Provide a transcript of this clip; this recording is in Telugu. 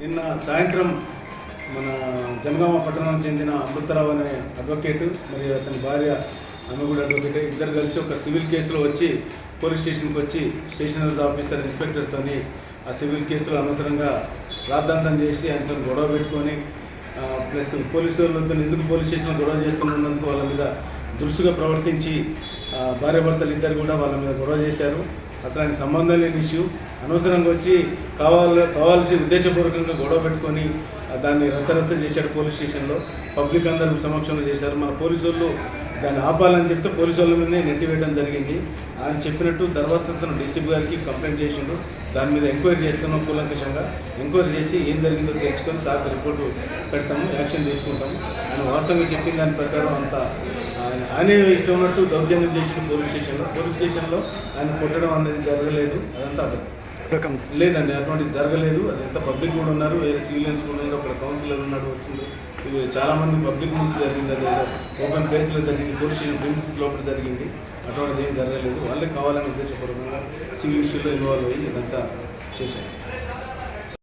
నిన్న సాయంత్రం మన జనగామ పట్టణానికి చెందిన అమృతరావు అనే అడ్వకేటు మరియు అతని భార్య ఆమె కూడా అడ్వకేట్ ఇద్దరు కలిసి ఒక సివిల్ కేసులో వచ్చి పోలీస్ స్టేషన్కి వచ్చి స్టేషనరీ ఆఫీసర్ ఇన్స్పెక్టర్తోని ఆ సివిల్ కేసులో అనవసరంగా రాద్ధాంతం చేసి ఆయనతో గొడవ పెట్టుకొని ప్లస్ పోలీసు వాళ్ళతో ఎందుకు పోలీస్ స్టేషన్లో గొడవ చేస్తున్నందుకు వాళ్ళ మీద దురుసుగా ప్రవర్తించి భార్యాభర్తలు ఇద్దరు కూడా వాళ్ళ మీద గొడవ చేశారు. అసలు ఆయన సంబంధం లేని ఇష్యూ అనవసరంగా వచ్చి కావాలి కావాల్సి ఉద్దేశపూర్వకంగా గొడవ పెట్టుకొని దాన్ని రచరచ చేశాడు పోలీస్ స్టేషన్లో పబ్లిక్ అందరి సమక్షంలో చేశారు. మన పోలీసు వాళ్ళు దాన్ని ఆపాలని చెప్తే పోలీసు వాళ్ళ మీదనే నెట్టివేయడం జరిగింది. ఆయన చెప్పినట్టు తర్వాత తను డీసీపీ గారికి కంప్లైంట్ చేసిండు. దాని మీద ఎంక్వైరీ చేస్తున్నాం కూలంకషంగా. ఎంక్వైరీ చేసి ఏం జరిగిందో తెలుసుకొని సార్ రిపోర్టు పెడతాము యాక్షన్ తీసుకుంటాము. ఆయన వాస్తవంగా చెప్పిన దాని ప్రకారం అంతా ఆయన ఆయనే ఇష్టం ఉన్నట్టు దౌర్జన్యం చేసిన పోలీస్ స్టేషన్లో. పోలీస్ స్టేషన్లో ఆయన కొట్టడం అనేది జరగలేదు. అదంతా అబద్ధం. లేదండి అటువంటిది జరగలేదు. అది ఎంత పబ్లిక్ కూడా ఉన్నారు వేరే సివిలియన్స్ కూడా ఉన్నారు అక్కడ కౌన్సిలర్ ఉన్నాడు వచ్చింది ఇవి చాలా మంది పబ్లిక్ ముందు జరిగింది అది ఏదో ఓపెన్ ప్లేస్లో జరిగింది పోలీస్ స్టేషన్ ప్రిన్సిస్ లోపల జరిగింది. అటువంటిది ఏం జరగలేదు. వాళ్ళే కావాలని ఉద్దేశపూర్వకంగా సివిల్ ఇష్యూలో ఇన్వాల్వ్ అయ్యి ఇదంతా చేశారు.